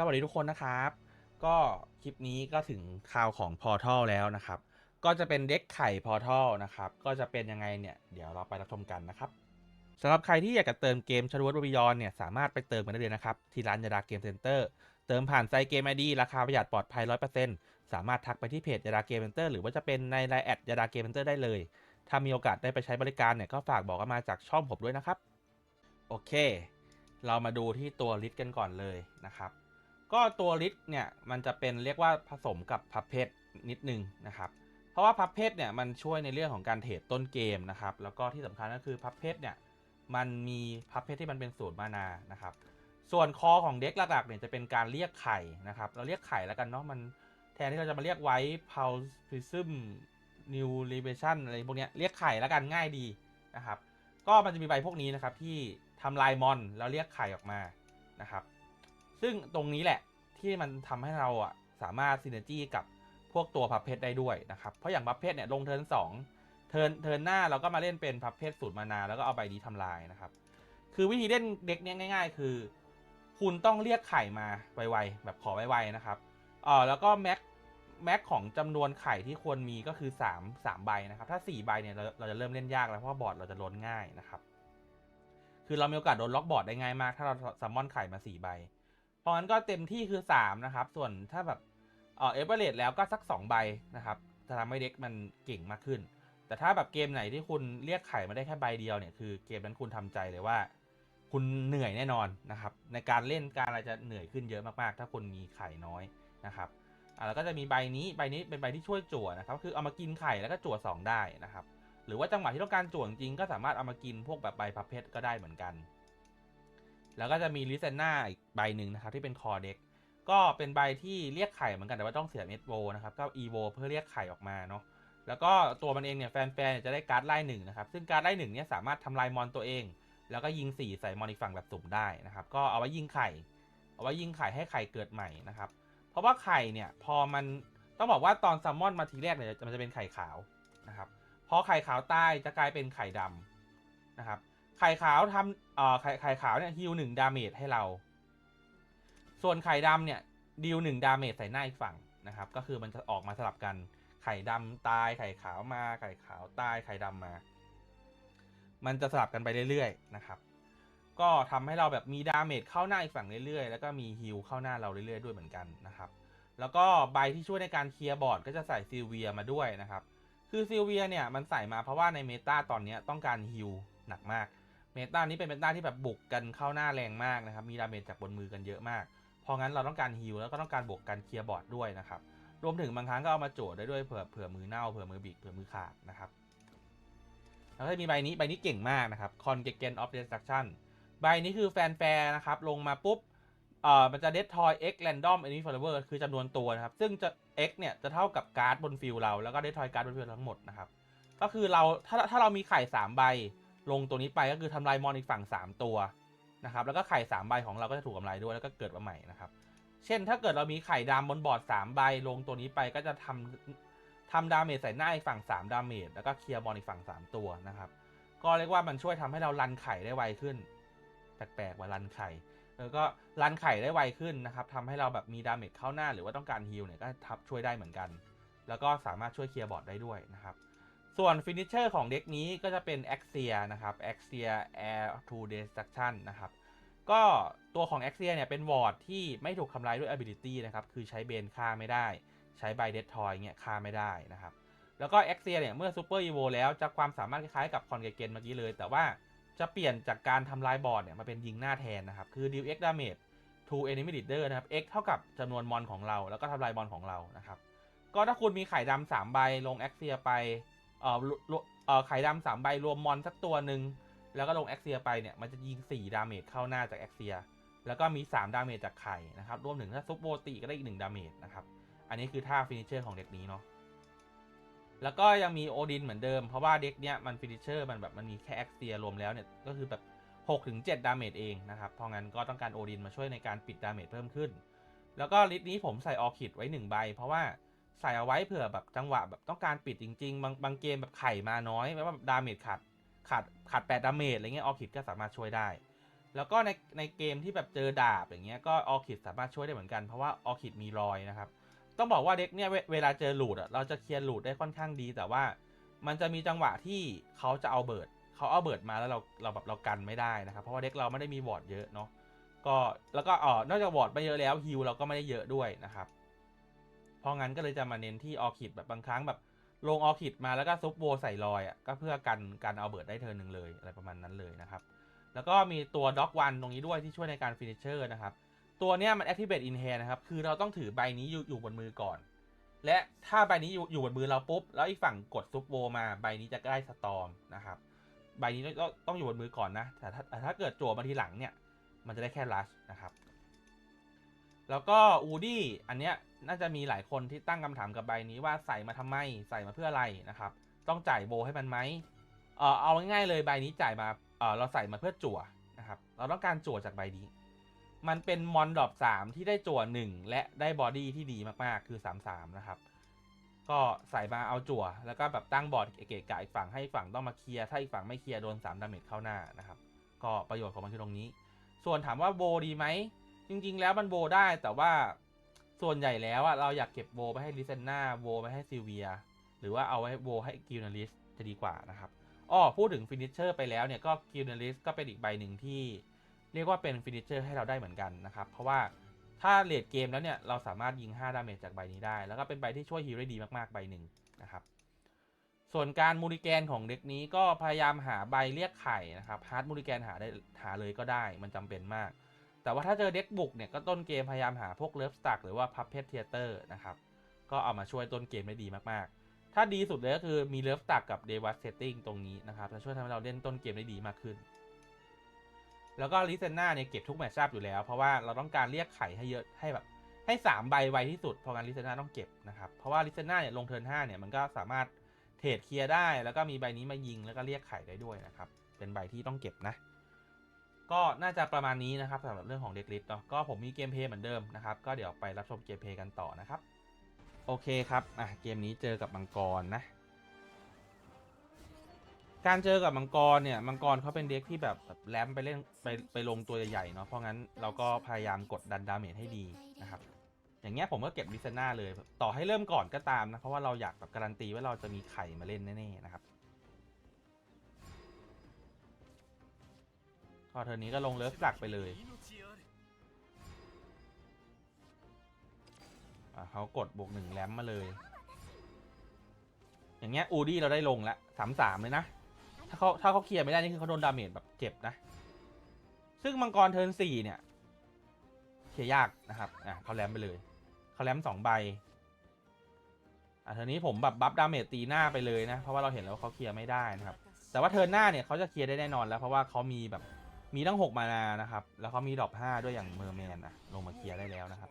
สวัสดีทุกคนนะครับ ก็คลิปนี้ก็ถึงข่าวของ Portal แล้วนะครับ ก็จะเป็นเด็กไข่ Portal นะครับ ก็จะเป็นยังไงเนี่ย เดี๋ยวเราไปรับชมกันนะครับสำหรับใครที่อยากจะเติมเกมชาร์วบิยอนเนี่ย สามารถไปเติมกันได้เลยนะครับ ที่ร้านยาดาเกมเซ็นเตอร์เติมผ่านไซเกมไอดีราคาประหยัดปลอดภัย 100%สามารถทักไปที่เพจยาดาเกมเซ็นเตอร์หรือว่าจะเป็นในไลน์แอดยาดาเกมเซ็นเตอร์ได้เลย ถ้ามีโอกาสได้ไปใช้บริการเนี่ยก็ฝากบอกกันมาจากช่องผมด้วยนะครับ โอเค เรามาดูที่ตัวลิสต์กันก่อนเลยนะครับ ก็ตัวลิสต์เนี่ยมันจะเป็นเรียกว่าผสมกับพับเพจนิดนึงนะครับเพราะว่าพับเพจเนี่ยมันช่วยในเรื่องของการเทรดต้นเกมนะครับแล้วก็ที่สำคัญก็คือพับเพจเนี่ยมันมีพับเพจที่มันเป็นสูตรมานานะครับส่วนคอของเด็กหลักๆเนี่ยจะเป็นการเรียกไข่นะครับเราเรียกไข่แล้วกันเนาะมันแทนที่เราจะมาเรียกไว้ p u l p r i s m new liberation อะไรพวกเนี้ยเรียกไข่แล้วกันง่ายดีนะครับก็มันจะมีใบพวกนี้นะครับที่ทำลายมอนแล้วเรียกไข่ออกมานะครับ ซึ่งตรงนี้แหละที่มันทำให้เราอะสามารถซินเนจี้กับพวกตัวพับเพชรได้ด้วยนะครับ เพราะอย่างพับเพชรเนี่ยลงเทิร์นสองเทิร์นเทิร์นหน้าเราก็มาเล่นเป็นพับเพชรสูตรมานาแล้วก็เอาใบนี้ทำลายนะครับ คือวิธีเล่นเด็กเนี้ยง่าย ๆ คือ คุณต้องเรียกไข่มาไวๆแบบขอไวๆนะครับเออแล้วก็แม็กแม็กของจำนวนไข่ที่ควรมีก็คือ3 3ใบนะครับ ถ้า 4 ใบเนี่ยเราเราจะเริ่มเล่นยากแล้วเพราะบอร์ดเราจะล้นง่ายนะครับ คือเรามีโอกาสโดนล็อกบอร์ดได้ง่ายมาก ถ้าเราซัมมอนไข่มา4ใบ ราะงั้นก็เต็มที่คือ3นะครับ ส่วนถ้าแบบเออเอเวอเรสแล้วก็สัก 2 ใบนะครับจะทำให้เด็กมันเก่งมากขึ้น แต่ถ้าแบบเกมไหนที่คุณเรียกไข่มาได้แค่ใบเดียวเนี่ยคือเกมนั้นคุณทำใจเลยว่า คุณเหนื่อยแน่นอนนะครับ ในการเล่นการอะไรจะเหนื่อยขึ้นเยอะมากๆ ถ้าคุณมีไข่น้อยนะครับอ่าแล้วก็จะมีใบนี้ใบนี้เป็นใบที่ช่วยจั่วนะครับคือเอามากินไข่แล้วก็จั่ว2ได้นะครับ หรือว่าจังหวะที่ต้องการจั่วจริงก็สามารถเอามากินพวกแบบใบพับเพชรก็ได้เหมือนกัน แล้วก็จะมีลิเซนนาอีกใบหนึ่งนะครับที่เป็นคอเด็กก็เป็นใบที่เรียกไข่เหมือนกันแต่ว่าต้องเสียเม็ดโวนะครับก็อีโวเพื่อเรียกไข่ออกมาเนาะแล้วก็ตัวมันเองเนี่ยแฟนๆจะได้การ์ดไล่หนึ่งนะครับซึ่งการ์ดไล่หนึ่งเนี่ยสามารถทำลายมอนตัวเอง แล้วก็ยิง4ใส่มอนอีกฝั่งแบบสุ่มได้นะครับก็เอาไว้ยิงไข่ เอาไว้ยิงไข่ให้ไข่เกิดใหม่นะครับเพราะว่าไข่เนี่ยพอมันต้องบอกว่าตอนซัมมอนมาทีแรกเนี่ยมันจะเป็นไข่ขาวนะครับพอไข่ขาวตายจะกลายเป็นไข่ดำนะครับ ไข่ขาวทำเอ่อไข่ไข่ขาวเนี่ยฮิวหนึ่งดาเมจให้เรา ส่วนไข่ดำเนี่ยดิวหนึ่งดาเมจใส่หน้าอีกฝั่งนะครับ ก็คือมันจะออกมาสลับกัน ไข่ดำตายไข่ขาวมา ไข่ขาวตายไข่ดำมา มันจะสลับกันไปเรื่อยๆนะครับ ก็ทำให้เราแบบมีดาเมจเข้าหน้าอีกฝั่งเรื่อยๆ แล้วก็มีฮิลเข้าหน้าเราเรื่อยๆด้วยเหมือนกันนะครับแล้วก็ใบที่ช่วยในการเคลียร์บอร์ดก็จะใส่ซิลเวียมาด้วยนะครับ คือซิลเวียเนี่ยมันใส่มาเพราะว่าในเมตาตอนนี้ต้องการฮิลหนักมาก มตานี้เป็นเมตาที่แบบบุกกันเข้าหน้าแรงมากนะครับ มีดาเมจจากบนมือกันเยอะมาก เพราะงั้นเราต้องการฮิลแล้วก็ต้องการบวกกันเคลียร์บอร์ดด้วยนะครับ รวมถึงบางครั้งก็เอามาโจทย์ได้ด้วยเผื่อเผื่อมือเน่าเผื่อมือบิดเผื่อมือขาดนะครับแล้วก็มีใบนี้ใบนี้เก่งมากนะครับ Contingent of Destruction ใบนี้คือแฟนแฟร์นะครับ ลงมาปุ๊บเอ่อมันจะ Destroy X Random Enemy Follower คือจำนวนตัวนะครับ ซึ่งจะ X เนี่ยจะเท่ากับการ์ดบนฟิลเรา แล้วก็ Destroy การ์ดบนฟิลทั้งหมดนะครับ ก็คือเราถ้าถ้าเรามีไข่3ใบ ลงตัวนี้ไปก็คือทำลายมอนอีกฝั่ง 3 ตัวนะครับแล้วก็ไข่3ใบของเราก็จะถูกทำลายด้วยแล้วก็เกิดมาใหม่นะครับเช่นถ้าเกิดเรามีไข่ดำบนบอร์ด3ใบลงตัวนี้ไปก็จะทำทำดาเมจใส่หน้าอีกฝั่ง3ดาเมจแล้วก็เคลียร์บอลอีกฝั่ง 3 ตัวนะครับก็เรียกว่ามันช่วยทำให้เรารันไข่ได้ไวขึ้น แปลกๆว่ารันไข่ แล้วก็รันไข่ได้ไวขึ้นนะครับทำให้เราแบบมีดาเมจเข้าหน้าหรือว่าต้องการฮีลเนี่ยก็ทับช่วยได้เหมือนกัน แล้วก็สามารถช่วยเคลียร์บอร์ดได้ด้วยนะครับ ส่วนฟินิชเชอร์ของเด็กนี้ก็จะเป็น a x i a นะครับ a x i a Air to Destruction นนะครับ ก็ตัวของ a x i a เนี่ยเป็นวอร์ดที่ไม่ถูกทำลายด้วย ability นะครับ คือใช้เบนฆ่าไม่ได้ ใช้ใบเด t ทอยเงี้ยฆ่าไม่ได้นะครับ แล้วก็ a x i a เนี่ยเมื่อซูเปอร์อีโวแล้วจะความสามารถคล้ายๆกับคอนเกเกนเมื่อกี้เลย แต่ว่าจะเปลี่ยนจากการทำลายบอร์ดเนี่ยมาเป็นยิงหน้าแทนนะครับ คือ deal x damage to enemy leader นะครับ x เท่ากับจำนวนมอนของเรา แล้วก็ทำลายบอลของเรานะครับ ก็ถ้าคุณมีไข่ดำสามใบลง a x i a ไป เอ่อรวเอ่อไข่ดำสามใบรวมมอนสักตัวหนึ่งแล้วก็ลง a x i a ไปเนี่ยมันจะยิง 4 ดาเมจเข้าหน้าจาก a x i a แล้วก็มี 3 ดาเมจจากไข่นะครับรวมถึงถ้าซุปโบติก็ได้อีก 1 ดาเมจนะครับ อันนี้คือท่าฟินิชเชอร์ของเด็กนี้เนาะแล้วก็ยังมีโอดินเหมือนเดิมเพราะว่าเด็กเนี้ยมันฟินิชเชอร์มันแบบมันมีแค่ a x i a รวมแล้วเนี่ยก็คือแบบ6ถึง7ดาเมจเองนะครับ เพราะงั้นก็ต้องการโอดินมาช่วยในการปิดดาเมจเพิ่มขึ้น แล้วก็ลิสต์นี้ผมใส่ออคิดไว้1ใบเพราะว่า ใส่เอาไว้เผื่อแบบจังหวะแบบต้องการปิดจริง ๆ บางบางเกมแบบไข่มาน้อยแปลว่าดาเมจขาดขาดขาดแปดดาเมจอะไรเงี้ยออคิดก็สามารถช่วยได้ แล้วก็ในในเกมที่แบบเจอดาบอย่างเงี้ยก็ออคิดสามารถช่วยได้เหมือนกันเพราะว่าออคิดมีรอยนะครับต้องบอกว่าเด็กเนี่ยเวเวลาเจอหลูดอะเราจะเคลียร์หลูดได้ค่อนข้างดี แต่ว่ามันจะมีจังหวะที่เขาจะเอาเบิร์ดเขาเอาเบิร์ดมาแล้วเราเราแบบเรากันไม่ได้นะครับ เพราะว่าเด็กเราไม่ได้มีวอร์ดเยอะเนาะก็แล้วก็อ๋อนอกจากวอร์ดไม่เยอะแล้วฮิวเราก็ไม่ได้เยอะด้วยนะครับ เพราะงั้นก็เลยจะมาเน้นที่ออคิดแบบบางครั้งแบบลงออคิดมาแล้วก็ซุปโบใส่รอยอะก็เพื่อกันกันเอาเบิร์ดได้เทิร์นหนึ่งเลยอะไรประมาณนั้นเลยนะครับ แล้วก็มีตัวด็อกวันตรงนี้ด้วยที่ช่วยในการฟินิชเชอร์นะครับ ตัวเนี้ยมัน activate in hand นะครับ คือเราต้องถือใบนี้อยู่อยู่บนมือก่อน และถ้าใบนี้อยู่อยู่บนมือเราปุ๊บ แล้วอีกฝั่งกดซุปโวมาใบนี้จะได้สตอมนะครับใบนี้ต้องต้องอยู่บนมือก่อนนะแต่ถ้าแต่ถ้าเกิดจั่วมาทีหลังเนี่ยมันจะได้แค่ลัชนะครับ แล้วก็อูดี้อันเนี้ยน่าจะมีหลายคนที่ตั้งคำถามกับใบนี้ว่าใส่มาทำไม ใส่มาเพื่ออะไรนะครับ ต้องจ่ายโบให้มันไหมเออเอาง่ายๆเลยใบนี้จ่ายมาเออเราใส่มาเพื่อจั่วนะครับ เราต้องการจั่วจากใบนี้ มันเป็นมอนดรอป3ที่ได้จั่ว1และได้บอดี้ที่ดีมากๆคือ33นะครับก็ใส่มาเอาจั่ว แล้วก็แบบตั้งบอร์ดเกะกะอีกฝั่งให้ฝั่งต้องมาเคลียร์ถ้าอีกฝั่งไม่เคลียร์โดน3ดาเมจเข้าหน้านะครับ ก็ประโยชน์ของมันคือตรงนี้ ส่วนถามว่าโบดีไหม จริง ๆ แล้วมันโบได้แต่ว่าส่วนใหญ่แล้วอะเราอยากเก็บโบไปให้ลิเซนนาโบไปให้ซิลเวีย หรือว่าเอาไว้โบให้กิลนาลิสจะดีกว่านะครับอ้อพูดถึงฟินิชเชอร์ไปแล้วเนี่ยก็กิลนาลิสก็เป็นอีกใบหนึ่งที่ เรียกว่าเป็นฟินิชเชอร์ให้เราได้เหมือนกันนะครับ เพราะว่าถ้าเลดเกมแล้วเนี่ยเราสามารถยิง 5 ดาเมจจากใบนี้ได้ แล้วก็เป็นใบที่ช่วยฮีลได้ดีมากๆใบหนึ่งนะครับ ส่วนการมูริแกนของเด็กนี้ก็พยายามหาใบเรียกไข่นะครับฮาร์ดมูริแกนหาได้หาเลยก็ได้ มันจำเป็นมาก แต่ว่าถ้าเจอเด็กบุกเนี่ยก็ต้นเกมพยายามหาพวกเลิฟสตักหรือว่าพับเพ t เทเตอร์นะครับ ก็เอามาช่วยต้นเกมได้ดีมากๆ ถ้าดีสุดเลยก็คือมีเลิฟสตักกับเดวัตเซตติ้งตรงนี้นะครับจะช่วยทำให้เราเล่นต้นเกมได้ดีมากขึ้น แล้วก็ลิเซนนาเนี่ยเก็บทุกแมตช์อัพอยู่แล้ว เพราะว่าเราต้องการเรียกไข่ให้เยอะให้แบบให้ 3 ใบไวที่สุดเพราะงั้นลิเซนนาต้องเก็บนะครับเพราะว่าลิเซนนาเนี่ยลงเทิร์น5เนี่ยมันก็สามารถเทรดเคลียร์ได้ แล้วก็มีใบนี้มายิงแล้วก็เรียกไข่ได้ด้วยนะครับเป็นใบที่ต้องเก็บนะ ก็น่าจะประมาณนี้นะครับสำหรับเรื่องของเด็กลิสต์เนาะก็ผมมีเกมเพลย์เหมือนเดิมนะครับ ก็เดี๋ยวไปรับชมเกมเพลย์กันต่อนะครับ โอเคครับอะเกมนี้เจอกับมังกรนะ การเจอกับมังกรเนี่ยมังกรเขาเป็นเด็กที่แบบแบบแรมไปเล่นไปไปลงตัวใหญ่ๆเนาะเพราะงั้นเราก็พยายามกดดันดาเมจให้ดีนะครับอย่างเงี้ยผมก็เก็บลิซนาเลย ต่อให้เริ่มก่อนก็ตามนะเพราะว่าเราอยากแบบการันตีว่าเราจะมีไข่มาเล่นแน่ๆนะครับ อเทอร์นี้ก็ลงเลิฟหลักไปเลยอะเขากดบวกหนึ่งแรมมาเลย อย่างเงี้ยอูดี้เราได้ลงละสามสามเลยนะ ถ้าเขาถ้าเขาเคลียร์ไม่ได้นี่คือเขาโดนดาเมจแบบเจ็บนะ ซึ่งมังกรเทิร์นสี่เนี่ย เคลียร์ยากนะครับอะเขาแรมไปเลยเขาแรมสองใบอะเทิร์นนี้ผมแบบบัฟดาเมจตีหน้าไปเลยนะ เพราะว่าเราเห็นแล้วว่าเขาเคลียร์ไม่ได้นะครับ แต่ว่าเทิร์นหน้าเนี่ยเขาจะเคลียร์ได้แน่นอนแล้วเพราะว่าเขามีแบบ มีตั้งหกมานานะครับ แล้วเขามีดรอปห้าด้วยอย่างเมอร์แมนนะลงมาเคลียร์ได้แล้วนะครับ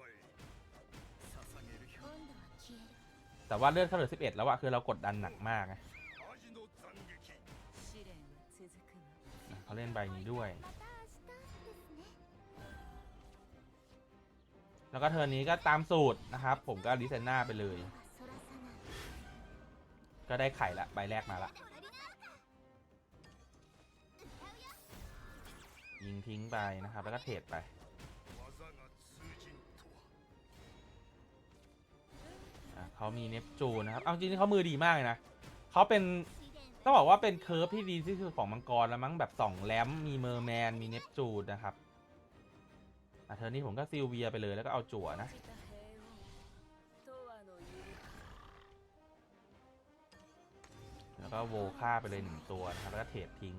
แต่ว่าเลือดเขาเหลือสิบเอ็ดแล้วอะคือเรากดดันหนักมากไงอะเขาเล่นใบนี้ด้วย แล้วก็เทิร์นี้ก็ตามสูตรนะครับ ผมก็ลิเซนนาไปเลย ก็ได้ไข่ละใบแรกมาละ ยิงทิ้งไปนะครับ แล้วก็เทรดไป เขามีเนปจูนนะครับ เอาจริงๆเขามือดีมากเลยนะเขาเป็นต้องบอกว่าเป็นเคิร์ฟที่ดีที่สุดของมังกรแล้วมั้งแบบสองแรมมีเมอร์แมน มีเนปจูนนะครับอะเทอนี้ผมก็ซิลเวียไปเลยแล้วก็เอาจั่วนะแล้วก็โวฆ่าไปเลยหนึ่งตัวนะครับแล้วก็เทรดทิ้ง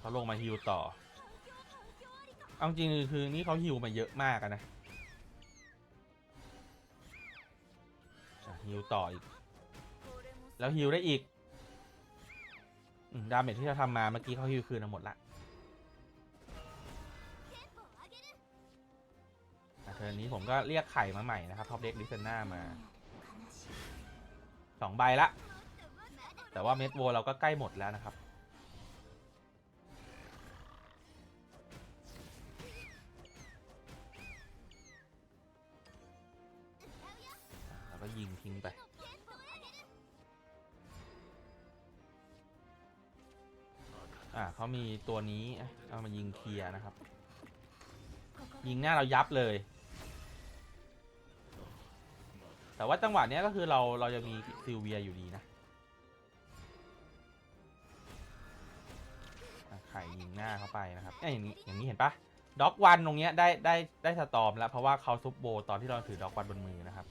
เขาลงมาฮิวต่อ เอาจริงคือนี่เขาฮิวมาเยอะมากนะฮิวต่ออีก แล้วฮิวได้อีกอืมดาเมจที่เราทำมาเมื่อกี้เขาฮิวคืนหมดละเทอร์นี้ผมก็เรียกไข่มาใหม่นะครับท็อปเด็กลิเซนน่ามาสองใบละ แต่ว่าเม็ดโวเราก็ใกล้หมดแล้วนะครับ ยิงทิ้งไป อ่าเขามีตัวนี้เอามายิงเคลียร์นะครับ ยิงหน้าเรายับเลย แต่ว่าจังหวะเนี้ยก็คือเราเราจะมีซิลเวียอยู่ดีนะไข่ยิงหน้าเข้าไปนะครับเอ้ยอย่างนี้อย่างนี้เห็นปะด็อกวันตรงเนี้ยได้ได้ได้สตอมแล้วเพราะว่าเขาซุปโบตอนที่เราถือด็อกวันบนมือนะครับ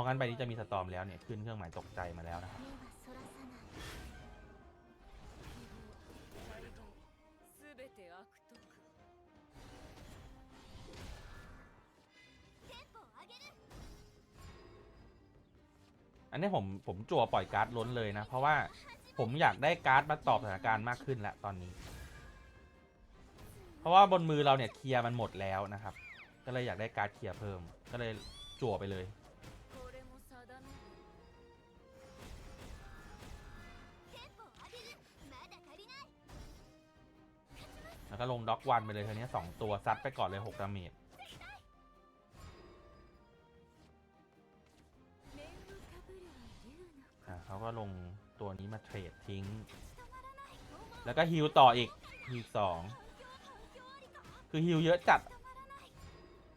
พองั้นใบนี้จะมีสตอมแล้วเนี่ยขึ้นเครื่องหมายตกใจมาแล้วนะครับอันนี้ผมผมจั่วปล่อยการ์ดล้นเลยนะ เพราะว่าผมอยากได้การ์ดมาตอบสถานการณ์มากขึ้นแล้วตอนนี้ เพราะว่าบนมือเราเนี่ยเคลียร์มันหมดแล้วนะครับ ก็เลยอยากได้การ์ดเคลียร์เพิ่ม ก็เลยจั่วไปเลย แล้วก็ลงด็อกวันไปเลยเทีนี้สองตัวซัดไปก่อนเลยหกดาเมจเขาก็ลงตัวนี้มาเทรดทิ้ง แล้วก็ฮิลต่ออีกฮิลสองคือฮิลเยอะจัด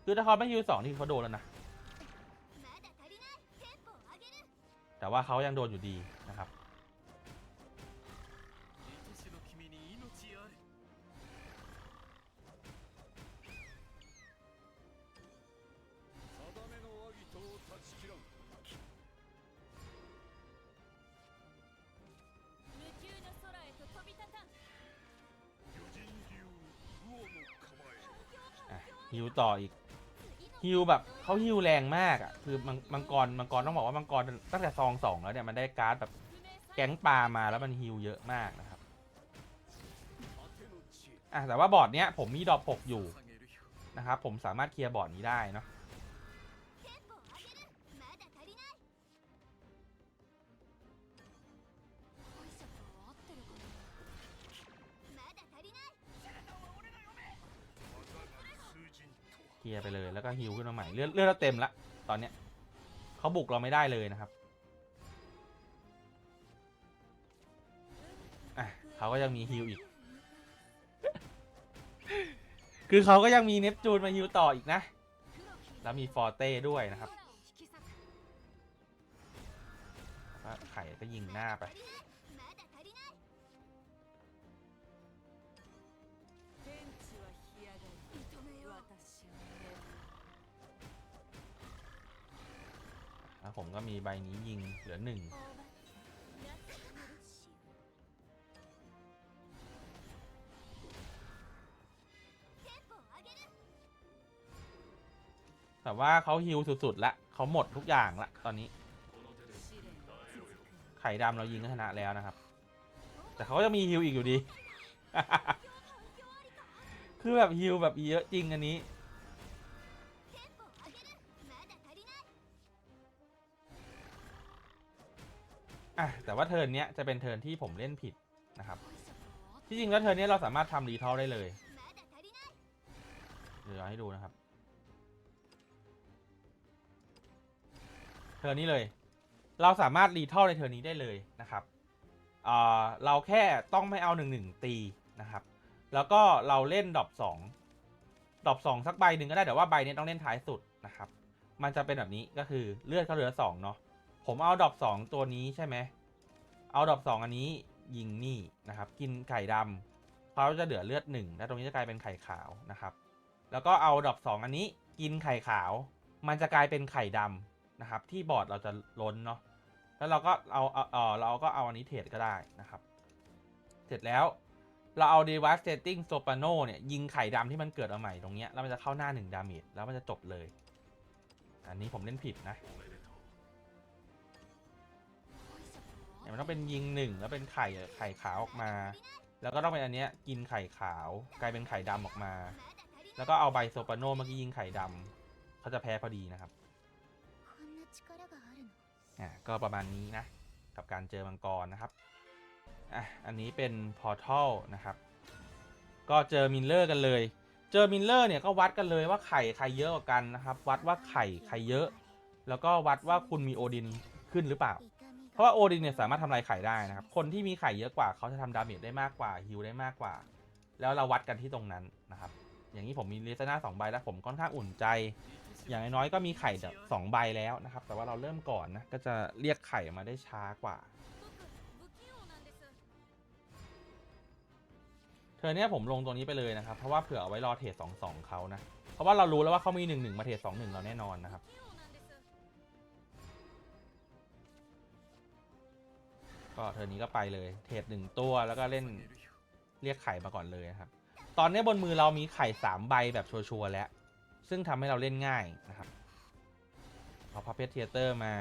คือถ้าเขาไม่ฮิลสองนี่เขาโดนแล้วนะ แต่ว่าเขายังโดนอยู่ดีนะครับ่ออีกฮิวแบบเขาฮิวแรงมากอะคือมังมังกรมังกรต้องบอกว่ามังกรตั้งแต่ซองสองแล้วเนี่ยมันได้การ์ดแบบแก๊งปลามาแล้วมันฮิวเยอะมากนะครับอะแต่ว่าบอร์ดเนี้ยผมมีดอกปกอยู่นะครับผมสามารถเคลียร์บอร์ดนี้ได้เนาะ เคลียร์ไปเลยแล้วก็ฮิวขึ้นมาใหม่เลือดเลือดเราเต็มละตอนเนี้ยเขาบุกเราไม่ได้เลยนะครับอะเขาก็ยังมีฮิวอีก คือเขาก็ยังมีเนปจูนมาฮิวต่ออีกนะ แล้วมีฟอร์เต้ด้วยนะครับไข่ก็ยิงหน้าไป แล้วผมก็มีใบนี้ยิงเหลือหนึ่งแต่ว่าเขาฮิวสุดๆละเขาหมดทุกอย่างละตอนนี้ ไข่ดำเรายิงชนะแล้วนะครับ แต่เขาจะมีฮิวอีกอยู่ดี คือแบบฮิวแบบเยอะจริงอันนี้ อะแต่ว่าเทิร์นเนี้ยจะเป็นเทิร์นที่ผมเล่นผิดนะครับ ที่จริงแล้วเทิร์นเนี้ยเราสามารถทำรีทอลได้เลยเดี๋ยวให้ดูนะครับ เทิร์นนี้เลย เราสามารถรีทอลในเทิร์นนี้ได้เลยนะครับอ่าเราแค่ต้องไม่เอาหนึ่งหนึ่งตีนะครับ แล้วก็เราเล่นดอปสองดอปสองสักใบหนึ่งก็ได้แต่ว่าใบนี้ต้องเล่นท้ายสุดนะครับ มันจะเป็นแบบนี้ก็คือเลือดเขาเหลือสองเนาะ ผมเอาดอปสองตัวนี้ใช่ไหม เอาดอปสองอันนี้ยิงนี่นะครับ กินไข่ดำเขาจะเหลือเลือดหนึ่งและตรงนี้จะกลายเป็นไข่ขาวนะครับ แล้วก็เอาดอปสองอันนี้กินไข่ขาว มันจะกลายเป็นไข่ดำนะครับ ที่บอร์ดเราจะล้นเนาะ แล้วเราก็เอาเออเราก็เอาอันนี้เทรดก็ได้นะครับ เสร็จแล้วเราเอา devastating soprano เนี่ยยิงไข่ดำที่มันเกิดมาใหม่ตรงเนี้ยแล้วมันจะเข้าหน้าหนึ่งดาเมจแล้วมันจะจบเลย อันนี้ผมเล่นผิดนะ มันต้องเป็นยิงหนึ่งแล้วเป็นไข่ไข่ขาวออกมา แล้วก็ต้องเป็นอันเนี้ยกินไข่ขาว กลายเป็นไข่ดำออกมา แล้วก็เอาใบโซปาโนเมื่อกี้ยิงไข่ดำเขาจะแพ้พอดีนะครับอะก็ประมาณนี้นะ กับการเจอมังกรนะครับอะอันนี้เป็นพอร์ทัลนะครับ ก็เจอมินเลอร์กันเลย เจอมินเลอร์เนี่ยก็วัดกันเลยว่าไข่ใครเยอะกว่ากันนะครับ วัดว่าไข่ใครเยอะ แล้วก็วัดว่าคุณมีโอดินขึ้นหรือเปล่า ราะว่าโอดินเนี่ยสามารถทำลายไข่ได้นะครับ คนที่มีไข่เยอะกว่าเขาจะทำดาเมจได้มากกว่าฮิลได้มากกว่า แล้วเราวัดกันที่ตรงนั้นนะครับ อย่างนี้ผมมีเลสนาสองใบแล้วผมค่อนข้างอุ่นใจ อย่างน้อยก็มีไข่แบบสองใบแล้วนะครับ แต่ว่าเราเริ่มก่อนนะก็จะเรียกไข่มาได้ช้ากว่าเธอเนี่ยผมลงตรงนี้ไปเลยนะครับ เพราะว่าเผื่อเอาไว้รอเทรดสองสองเขานะ เพราะว่าเรารู้แล้วว่าเขามีหนึ่งหนึ่งมาเทรดสองหนึ่งเราแน่นอนนะครับ ก็เธอนี้ก็ไปเลย เทรดหนึ่งตัวแล้วก็เล่นเรียกไข่มาก่อนเลยนะครับ ตอนนี้บนมือเรามีไข่สามใบแบบชัวร์ๆแล้ว ซึ่งทำให้เราเล่นง่ายนะครับ เอาพัพเพ t เทเตอร์มา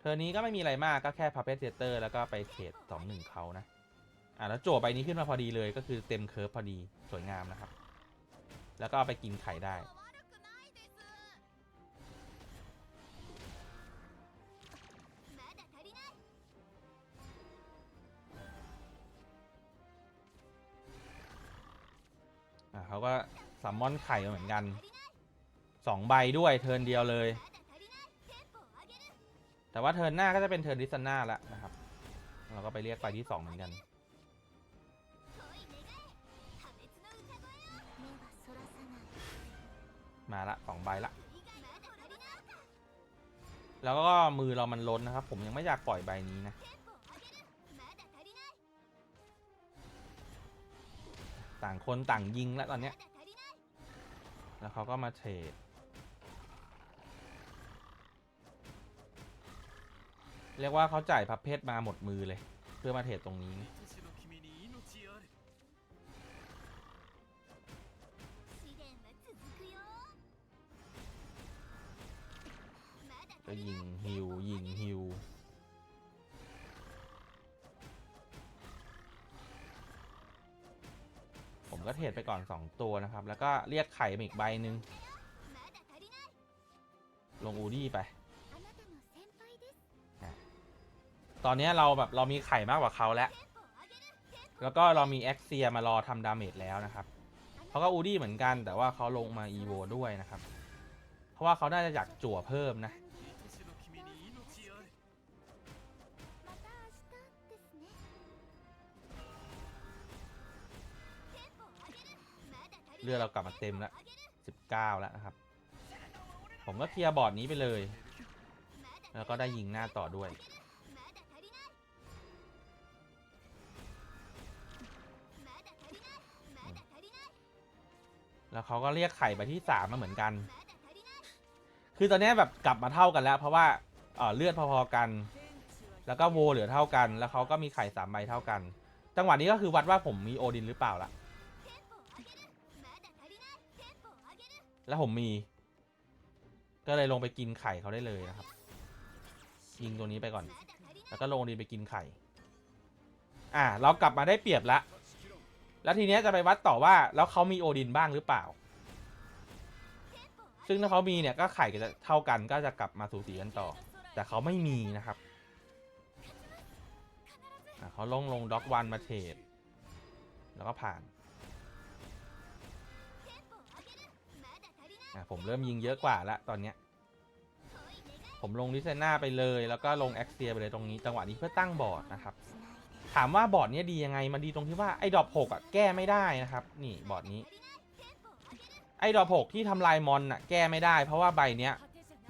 เธอนี้ก็ไม่มีอะไรมากก็แค่พัพเพ t เทเตอร์แล้วก็ไปเทรดสองหนึ่งเขานะ อ่าแล้วโจใบนี้ขึ้นมาพอดีเลยก็คือเต็มเคิร์ฟพอดีสวยงามนะครับ แล้วก็เอาไปกินไข่ได้ เขาก็ซัมมอนไข่เหมือนกันสองใบด้วยเทิร์นเดียวเลย แต่ว่าเทิร์นหน้าก็จะเป็นเทิร์นดิสนาแล้วนะครับ เราก็ไปเรียกไปที่สองเหมือนกัน มาละสองใบละ แล้วก็มือเรามันล้นนะครับ ผมยังไม่อยากปล่อยใบนี้นะ ต่างคนต่างยิงแล้วตอนเนี้ยแล้วเขาก็มาเทรดเรียกว่าเขาจ่ายพับเพชมาหมดมือเลย เพื่อมาเทรดตรงนี้ ก็ยิงฮิวยิงฮิว ก็เทรดไปก่อน 2 ตัวนะครับ แล้วก็เรียกไข่มาอีกใบหนึ่งลงอูดี้ไป ตอนนี้เราแบบเรามีไข่มากกว่าเขาแล้ว แล้วก็เรามีแอ็กเซียมารอทำดาเมจแล้วนะครับเขาก็อูดี้เหมือนกันแต่ว่าเขาลงมาอีโวด้วยนะครับ เพราะว่าเขาน่าจะอยากจั่วเพิ่มนะ เรือเรากลับมาเต็มแล้ว19แล้วนะครับ ผมก็เคลียร์บอร์ดนี้ไปเลย แล้วก็ได้ยิงหน้าต่อด้วย แล้วเขาก็เรียกไข่ไปที่3มาเหมือนกัน คือตอนนี้แบบกลับมาเท่ากันแล้ว เพราะว่าเอ่อเลือดพอๆกัน แล้วก็โวเหลือเท่ากัน แล้วเขาก็มีไข่สามใบเท่ากัน จังหวะนี้ก็คือวัดว่าผมมีโอดินหรือเปล่าล่ะ แล้วผมมี ก็เลยลงไปกินไข่เขาได้เลยนะครับ ยิงตัวนี้ไปก่อน แล้วก็ลงโอดินไปกินไข่ อ่า เรากลับมาได้เปรียบละ แล้วทีเนี้ยจะไปวัดต่อว่า แล้วเขามีโอดินบ้างหรือเปล่า ซึ่งถ้าเขามีเนี่ยก็ไข่ก็จะเท่ากันก็จะกลับมาสูสีกันต่อ แต่เขาไม่มีนะครับอะเขาลงลงด็อกวันมาเทรดแล้วก็ผ่าน อะผมเริ่มยิงเยอะกว่าแล้วตอนเนี้ยผมลงดิเซน่าไปเลยแล้วก็ลงแอคเซียไปเลยตรงนี้จังหวะนี้เพื่อตั้งบอร์ดนะครับ ถามว่าบอร์ดนี้ดียังไงมันดีตรงที่ว่าไอ้ดอกหกอะแก้ไม่ได้นะครับนี่บอร์ดนี้ไอ้ดอกหกที่ทำลายมอนอะแก้ไม่ได้ เพราะว่าใบเนี้ย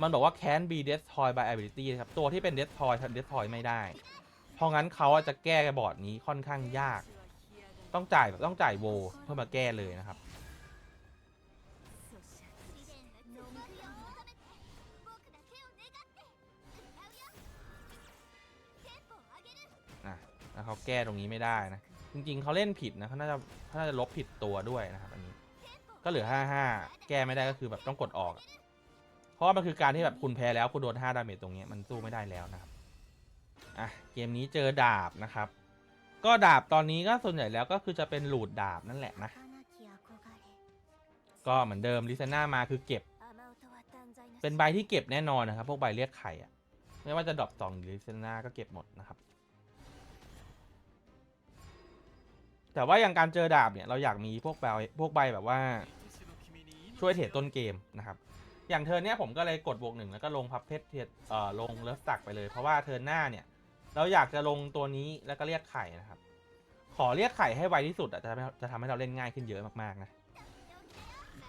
มันบอกว่า can be destroyed by ability ครับตัวที่เป็น destroy ทำ destroy ไม่ได้ เพราะงั้นเขาอะจะแก้บอร์ดนี้ค่อนข้างยาก ต้องจ่ายแบบต้องจ่ายโวเพื่อมาแก้เลยนะครับ แล้วเขาแก้ตรงนี้ไม่ได้นะ จริงๆเขาเล่นผิดนะเขาน่าจะเขาน่าจะลบผิดตัวด้วยนะครับอันนี้ก็เหลือ 55 แก้ไม่ได้ก็คือแบบต้องกดออก เพราะว่ามันคือการที่แบบคุณแพ้แล้วคุณโดน 5 ดาเมจตรงนี้มันสู้ไม่ได้แล้วนะครับ อะเกมนี้เจอดาบนะครับ ก็ดาบตอนนี้ก็ส่วนใหญ่แล้วก็คือจะเป็นหลูดดาบนั่นแหละนะ ก็เหมือนเดิมลิซาน่ามาคือเก็บ เป็นใบที่เก็บแน่นอนนะครับ พวกใบเรียกไข่อะไม่ว่าจะดรอปสองหรือลิซาน่าก็เก็บหมดนะครับ แต่ว่าอย่างการเจอดาบเนี่ยเราอยากมีพวกใบพวกใบแบบว่าช่วยเทรดต้นเกมนะครับ อย่างเทิร์นเนี้ยผมก็เลยกดบวกหนึ่งแล้วก็ลงพับเพชรเทรดเออลงเลิฟตักไปเลย เพราะว่าเทิร์นหน้าเนี่ยเราอยากจะลงตัวนี้แล้วก็เรียกไข่นะครับ ขอเรียกไข่ให้ไวที่สุดอะจะจะทำให้เราเล่นง่ายขึ้นเยอะมากๆนะ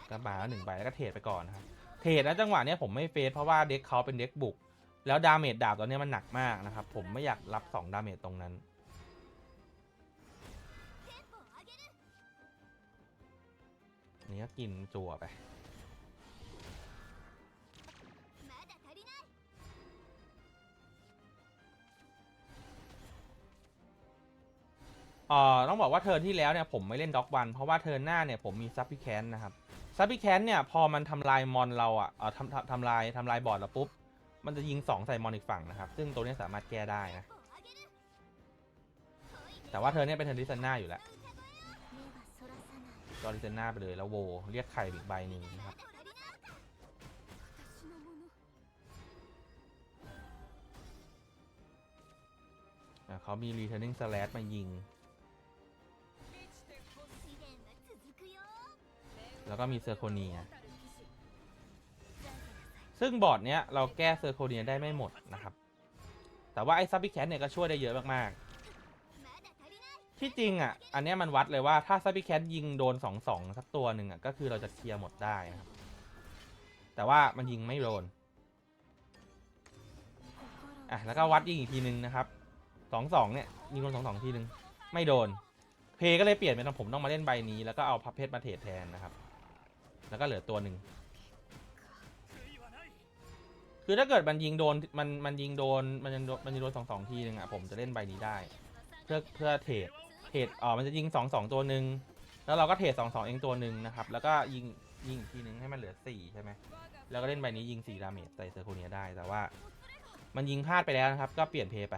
ก็มาแล้วหนึ่งใบแล้วก็เทรดไปก่อนนะครับเทรดแล้วจังหวะเนี้ยผมไม่เฟซเพราะว่าเด็กเขาเป็นเด็กบุก แล้วดาเมจดาบตอนนี้มันหนักมากนะครับผมไม่อยากรับ2ดาเมจตรงนั้น นี่ก็กินจั่วไปเอ่อต้องบอกว่าเทิร์นที่แล้วเนี่ยผมไม่เล่นด็อกวันเพราะว่าเทิร์นหน้าเนี่ยผมมีซับพิแคนนะครับซับพิแคนเนี่ยพอมันทำลายมอนเราอะเอ่อทำทำทำลายทำลายบอร์ดเราปุ๊บ มันจะยิง 2 ใส่มอนอีกฝั่งนะครับ ซึ่งตัวนี้สามารถแก้ได้นะ แต่ว่าเทิร์นเนี่ยเป็นเทิร์นดิสเซนนาอยู่แล้ว ก็ดิเซนนาไปเลยแล้วโว เรียกไข่อีกใบหนึ่งนะครับเขามี returning slash มายิง แล้วก็มีเซอร์โคเนีย ซึ่งบอร์ดเนี้ย เราแก้เซอร์โคเนียได้ไม่หมดนะครับ แต่ว่าไอ้ซับบิแคทเนี่ยก็ช่วยได้เยอะมากๆ ที่จริงอะ อันนี้มันวัดเลยว่าถ้าซับบี้แคทยิงโดนสองสองสักตัวหนึ่งอะก็คือเราจะเคลียร์หมดได้ครับ แต่ว่ามันยิงไม่โดน อะแล้วก็วัดยิงอีกทีนึงนะครับสองสองเนี่ยยิงโดนสองสองทีนึง ไม่โดน เพก็เลยเปลี่ยนเป็นผมต้องมาเล่นใบนี้ แล้วก็เอาพับเพชมาเทรดแทนนะครับ แล้วก็เหลือตัวหนึ่งคือถ้าเกิดมันยิงโดนมันมันยิงโดนมันยิงโดนมันโดนสองสองทีนึงอะผมจะเล่นใบนี้ได้ เพื่อเพื่อเทรด เทรดอ๋อมันจะยิงสองสองตัวหนึ่งแล้วเราก็เทรดสองสองเองตัวหนึ่งนะครับ แล้วก็ยิงยิงอีกทีนึงให้มันเหลือสี่ใช่ไหมแล้วก็เล่นใบนี้ยิงสี่ดาเมจใส่เซอร์โคเนียได้แต่ว่า มันยิงพลาดไปแล้วนะครับ ก็เปลี่ยนเพย์ไป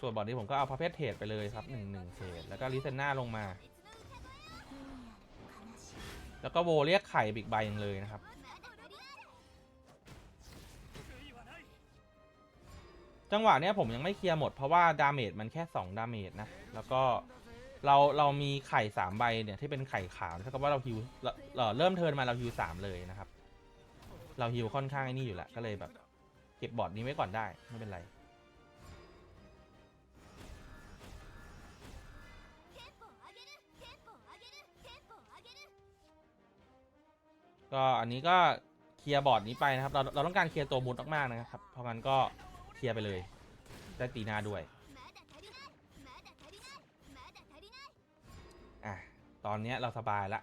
ส่วนบอร์ดนี้ผมก็เอาพาเพชรเทรดไปเลยครับหนึ่งหนึ่งเทรดแล้วก็ลิเซนน่าลงมา แล้วก็โวเรียกไข่บิ๊กใบยังเลยนะครับ จังหวะเนี้ยผมยังไม่เคลียร์หมดเพราะว่าดาเมจมันแค่2ดาเมจนะ แล้วก็เราเรามีไข่3ใบเนี่ยที่เป็นไข่ขาวเท่ากับว่าเราฮิวเราเราเริ่มเทิร์นมาเราฮิว3เลยนะครับ เราฮิวค่อนข้างไอ้นี่อยู่แล้วก็เลยแบบเก็บบอร์ดนี้ไว้ก่อนได้ไม่เป็นไรก็อันนี้ก็เคลียร์บอร์ดนี้ไปนะครับ เราเราต้องการเคลียร์ตัวมุดมากๆนะครับ เพราะงั้นก็ เคลียร์ไปเลย ได้ตีหน้าด้วยอะตอนนี้เราสบายละ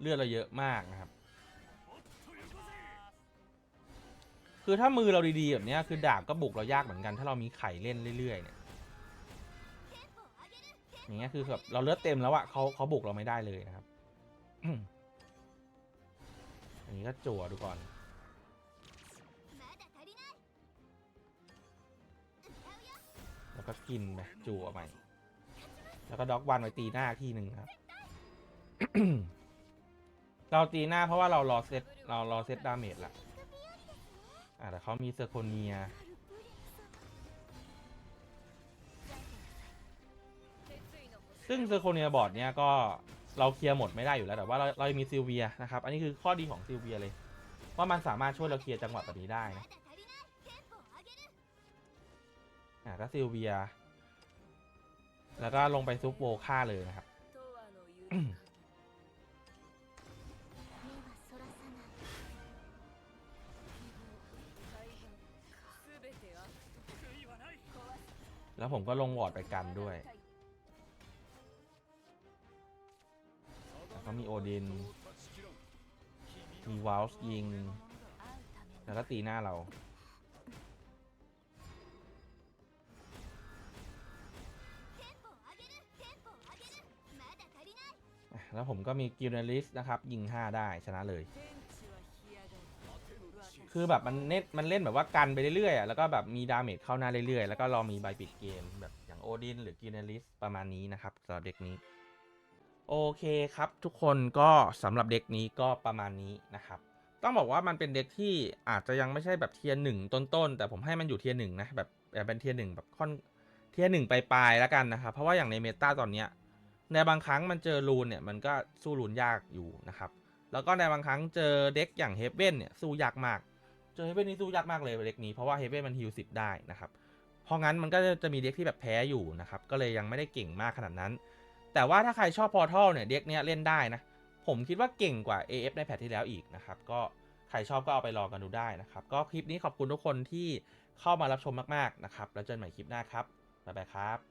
เลือดเราเยอะมากนะครับ คือถ้ามือเราดีๆแบบนี้คือดาบก็บุกเรายากเหมือนกัน ถ้าเรามีไข่เล่นเรื่อยๆเนี่ยอย่างเงี้ยคือแบบเราเลือดเต็มแล้วอะเขาเขาบุกเราไม่ได้เลยนะครับอันนี้ก็จั่วดูก่อน ก็กินไปจั่วใหม่ แล้วก็ด็อกวันไว้ตีหน้าที่หนึ่งครับ เราตีหน้าเพราะว่าเรารอเซตเรารอเซตดาเมจละอ่าแต่เขามีเซอร์โคเนียซึ่งเซอร์โคเนียบอร์ดเนี้ยก็เราเคลียร์หมดไม่ได้อยู่แล้วแต่ว่าเราเรายังมีซิลเวียนะครับ อันนี้คือข้อดีของซิลเวียเลย ว่ามันสามารถช่วยเราเคลียร์จังหวะแบบนี้ได้นะ อะก็ซิลเวีย แล้วก็ลงไปซุปโวฆ่าเลยนะครับ แล้วผมก็ลงวอดไปกันด้วยแล้วก็มีโอดิน มีวาลส์ยิง แล้วก็ตีหน้าเรา แล้วผมก็มีกิลเนลิสนะครับ ยิง 5 ได้ชนะเลย คือแบบมันเน็ตมันเล่นแบบว่ากันไปเรื่อยๆอะแล้วก็แบบมีดาเมจเข้าหน้าเรื่อยๆ แล้วก็รอมีใบปิดเกมแบบอย่างโอดินหรือกิลเนลิสประมาณนี้นะครับสำหรับเด็กนี้ โอเคครับทุกคนก็สำหรับเด็กนี้ก็ประมาณนี้นะครับต้องบอกว่ามันเป็นเด็กที่อาจจะยังไม่ใช่แบบเทียร์หนึ่งต้นๆ แต่ผมให้มันอยู่เทียร์หนึ่งนะแบบแต่เป็นเทียร์หนึ่งแบบค่อนเทียร์หนึ่งปลายๆแล้วกันนะครับเพราะว่าอย่างในเมตาตอนเนี้ย ในบางครั้งมันเจอรูนเนี่ยมันก็สู้รูนยากอยู่นะครับ แล้วก็ในบางครั้งเจอเด็กอย่างเฮเบนเนี่ยสู้ยากมาก เจอเฮเบนนี่สู้ยากมากเลยเด็กนี้เพราะว่าเฮเบนมันฮิลสิบได้นะครับ เพราะงั้นมันก็จะมีเด็กที่แบบแพ้อยู่นะครับ ก็เลยยังไม่ได้เก่งมากขนาดนั้น แต่ว่าถ้าใครชอบพอร์ทัลเนี่ยเด็กเนี้ยเล่นได้นะ ผมคิดว่าเก่งกว่า AF ในแพทที่แล้วอีกนะครับ ก็ใครชอบก็เอาไปลองกันดูได้นะครับ ก็คลิปนี้ขอบคุณทุกคนที่เข้ามารับชมมากๆนะครับ แล้วเจอกันใหม่คลิปหน้าครับ บ๊ายบายครับ